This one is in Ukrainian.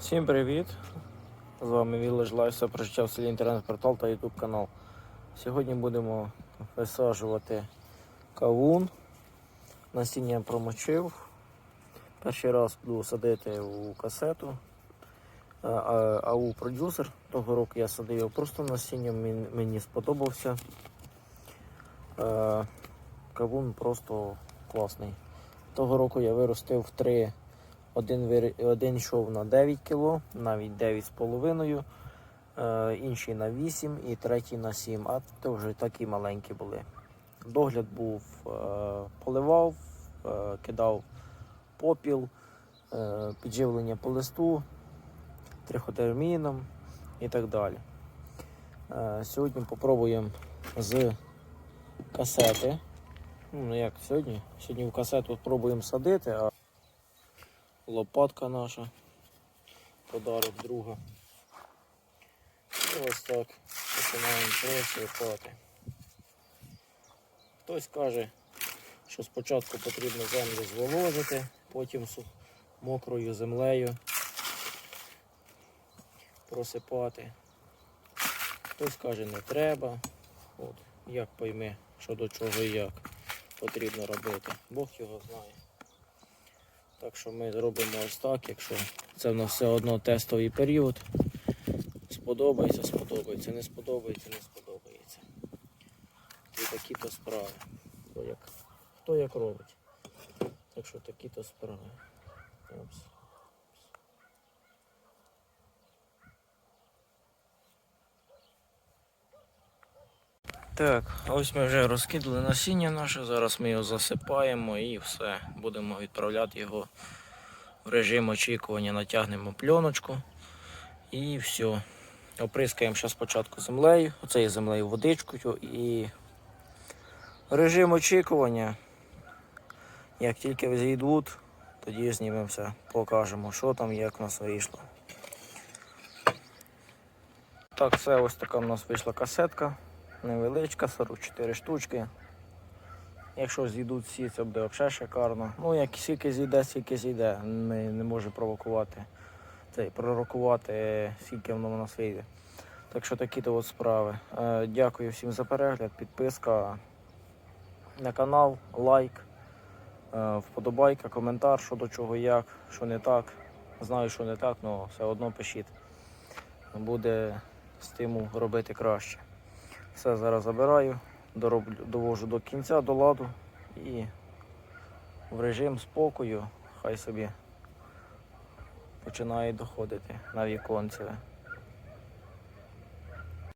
Всім привіт! З вами Village Life, все про в селі інтернет-портал та YouTube канал. Сьогодні будемо висаджувати кавун. Насіння промочив. Перший раз буду садити у касету. А, у продюсер того року я садив його просто насінням, мені сподобався. Кавун просто класний. Того року я виростив в три один, один йшов на 9 кг, навіть 9,5, е, інший на 8 і третій на 7, а то вже такі маленькі були. Догляд був, е, поливав, е, кидав попіл, е, підживлення по листу, триходерміном і так далі. Сьогодні попробуємо з касети. Ну, як сьогодні? Сьогодні в касету спробуємо садити, лопатка наша, подарок друга. І ось так починаємо просипати. Хтось каже, що спочатку потрібно землю зволожити, потім мокрою землею просипати. Хтось каже, не треба. От, як пойме, що до чого і як потрібно робити. Бог його знає. Так що ми зробимо ось так, якщо це в нас все одно тестовий період. Сподобається, сподобається, не сподобається, не сподобається. І такі то справи. Хто як, хто як робить. Так що такі то справи. Опс. Так, ось ми вже розкидали насіння наше, зараз ми його засипаємо і все. Будемо відправляти його в режим очікування, натягнемо пленочку і все. Оприскаємо ще спочатку землею, оцею землею водичкою і режим очікування. Як тільки зійдуть, тоді знімемося, покажемо, що там, як в нас вийшло. Так, все, ось така в нас вийшла касетка. Невеличка, 44 штучки. Якщо зійдуть всі, це буде взагалі шикарно. Ну, як скільки зійде, скільки зійде. Ми не можемо провокувати, цей, пророкувати, скільки воно в нас вийде. Так що такі то от справи. Е, дякую всім за перегляд, підписка на канал, лайк, е, вподобайка, коментар, що до чого, як, що не так. Знаю, що не так, але все одно пишіть. Буде стимул робити краще. Все зараз забираю, дороблю, довожу до кінця, до ладу і в режим спокою хай собі починає доходити на віконце.